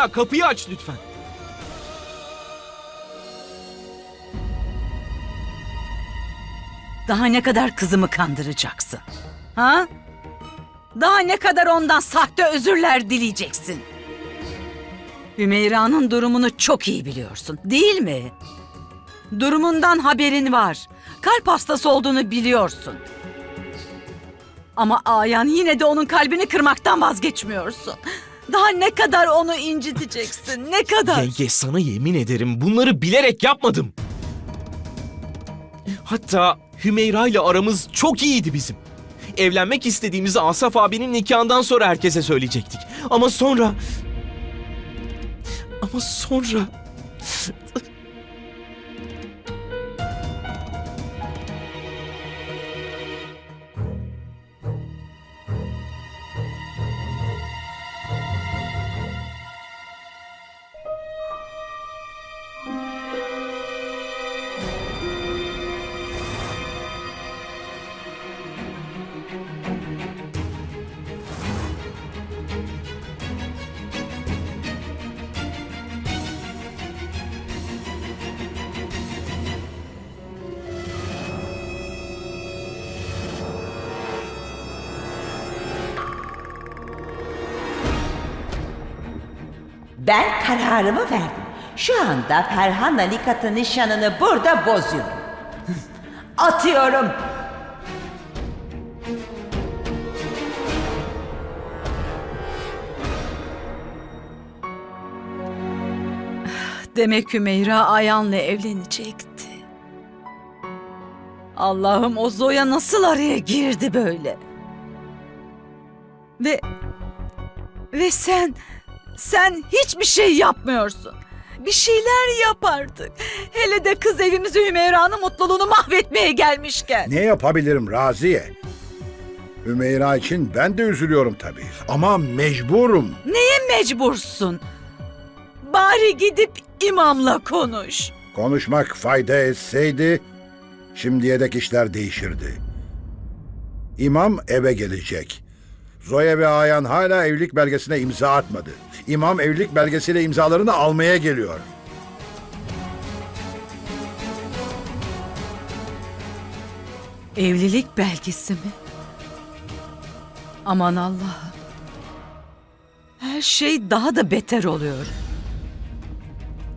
Hümeyra kapıyı aç lütfen. Daha ne kadar kızımı kandıracaksın? Ha? Daha ne kadar ondan sahte özürler dileyeceksin? Hümeyra'nın durumunu çok iyi biliyorsun, değil mi? Durumundan haberin var. Kalp hastası olduğunu biliyorsun. Ama Ayan yine de onun kalbini kırmaktan vazgeçmiyorsun. Daha ne kadar onu inciteceksin, ne kadar? Yenge sana yemin ederim bunları bilerek yapmadım. Hatta Hümeyra ile aramız çok iyiydi bizim. Evlenmek istediğimizi Asaf abinin nikahından sonra herkese söyleyecektik. Ama sonra... Ama sonra... Ben kararımı verdim. Şu anda Ferhan'la Nikat'ın nişanını burada bozuyorum. Atıyorum. Demek Hümeyra Ayan'la evlenecekti. Allah'ım o Zoya nasıl araya girdi böyle? Ve ve sen sen hiçbir şey yapmıyorsun. Bir şeyler yap artık. Hele de kız evimizi Hümeyra'nın mutluluğunu mahvetmeye gelmişken. Ne yapabilirim Raziye? Hümeyra için ben de üzülüyorum tabii. Ama mecburum. Neye mecbursun? Bari gidip imamla konuş. Konuşmak fayda etseydi şimdiye dek işler değişirdi. İmam eve gelecek. Zoya ve Ayan hala evlilik belgesine imza atmadı. İmam evlilik belgesiyle imzalarını almaya geliyor. Evlilik belgesi mi? Aman Allah'ım. Her şey daha da beter oluyor.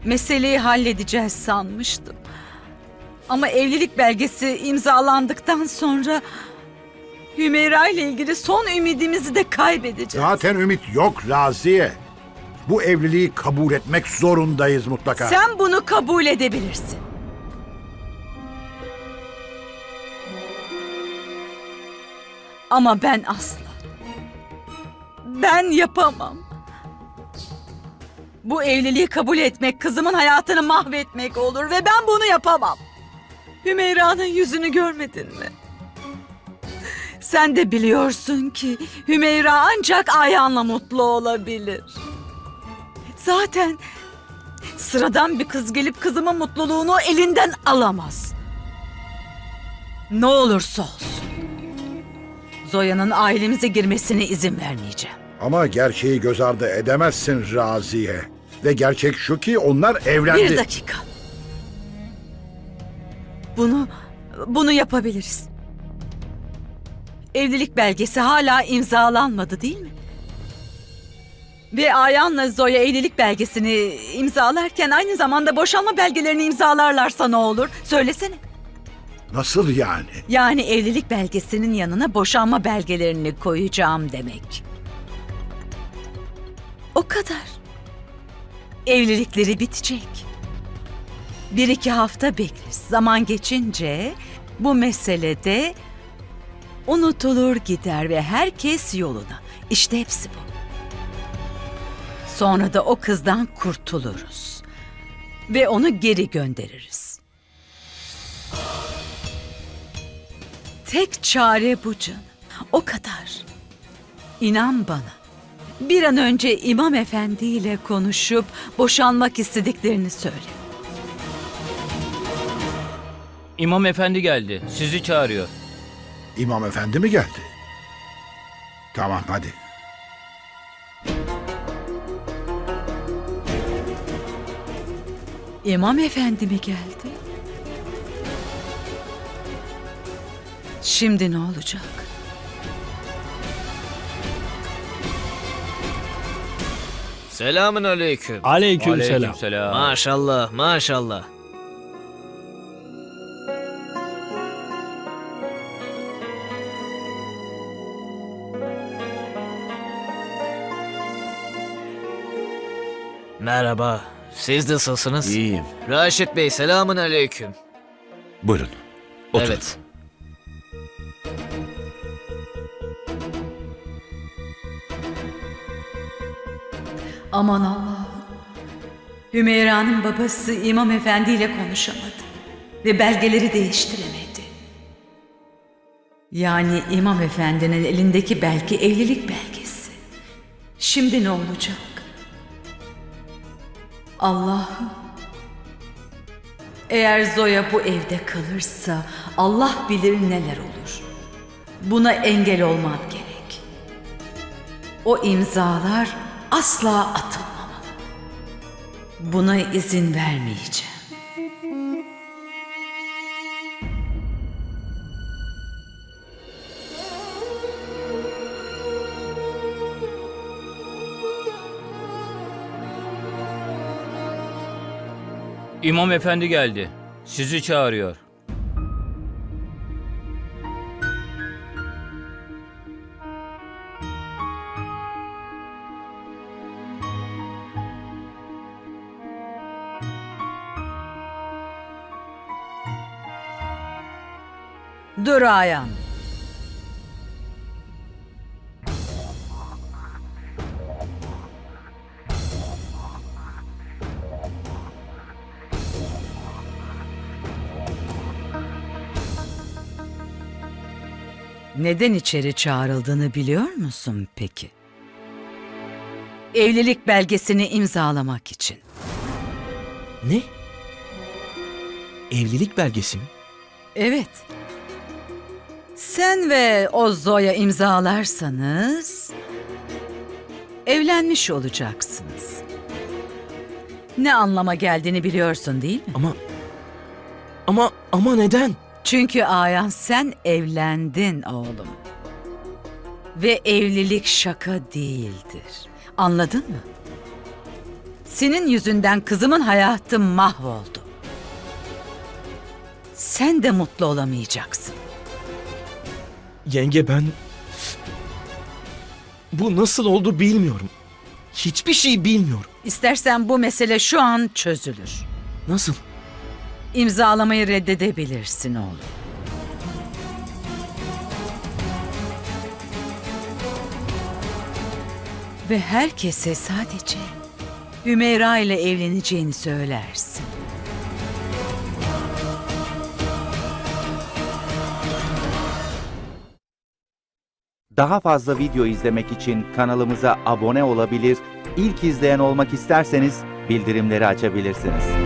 Meseleyi halledeceğiz sanmıştım. Ama evlilik belgesi imzalandıktan sonra Hümeyra ile ilgili son ümidimizi de kaybedeceğiz. Zaten ümit yok Raziye. Bu evliliği kabul etmek zorundayız mutlaka. Sen bunu kabul edebilirsin. Ama ben asla. Ben yapamam. Bu evliliği kabul etmek kızımın hayatını mahvetmek olur ve ben bunu yapamam. Hümeyra'nın yüzünü görmedin mi? Sen de biliyorsun ki Hümeyra ancak Ayhan'la mutlu olabilir. Zaten Sıradan bir kız gelip kızımın mutluluğunu elinden alamaz. Ne olursa olsun. Zoya'nın ailemize girmesine izin vermeyeceğim. Ama gerçeği göz ardı edemezsin Raziye. Ve gerçek şu ki onlar evlendi. Bir dakika. Bunu, bunu yapabiliriz. Evlilik belgesi hala imzalanmadı değil mi? Ve Ayan'la Zoya evlilik belgesini imzalarken aynı zamanda boşanma belgelerini imzalarlarsa ne olur? Söylesene. Nasıl yani? Yani evlilik belgesinin yanına boşanma belgelerini koyacağım demek. O kadar. Evlilikleri bitecek. Bir iki hafta bekleriz. Zaman geçince bu meselede unutulur gider ve herkes yoluna. İşte hepsi bu. Sonra da o kızdan kurtuluruz. Ve onu geri göndeririz. Tek çare bu canım. O kadar. İnan bana. Bir an önce İmam Efendi ile konuşup boşanmak istediklerini söyle. İmam efendi geldi. Sizi çağırıyor. İmam efendi mi geldi? Tamam hadi. İmam efendi mi geldi? Şimdi ne olacak? Selamün aleyküm. Aleykümselam. Aleykümselam. Maşallah, maşallah. Merhaba. Siz nasılsınız? İyiyim. Raşit Bey, selamün aleyküm. Buyurun. Oturun. Evet. Aman Allah'ım. Hümeyra'nın babası İmam Efendi ile konuşamadı. Ve belgeleri değiştiremedi. Yani İmam Efendi'nin elindeki belge evlilik belgesi. Şimdi ne olacak? Allah'ım. Eğer Zoya bu evde kalırsa Allah bilir neler olur. Buna engel olmam gerek. O imzalar asla atılmamalı. Buna izin vermeyeceğim. İmam efendi geldi. Sizi çağırıyor. Dur Ayan. Neden içeri çağrıldığını biliyor musun peki? Evlilik belgesini imzalamak için. Ne? Evlilik belgesi mi? Evet. Sen ve o Zoya imzalarsanız evlenmiş olacaksınız. Ne anlama geldiğini biliyorsun değil mi? Ama... Ama... Ama neden? Çünkü Ayan sen evlendin oğlum. Ve evlilik şaka değildir. Anladın mı? Senin yüzünden kızımın hayatı mahvoldu. Sen de mutlu olamayacaksın. Yenge ben... Bu nasıl oldu bilmiyorum. Hiçbir şey bilmiyorum. İstersen bu mesele şu an çözülür. Nasıl? İmzalamayı reddedebilirsin oğlum. Ve herkese sadece Hümeyra ile evleneceğini söylersin. Daha fazla video izlemek için kanalımıza abone olabilir, ilk izleyen olmak isterseniz bildirimleri açabilirsiniz.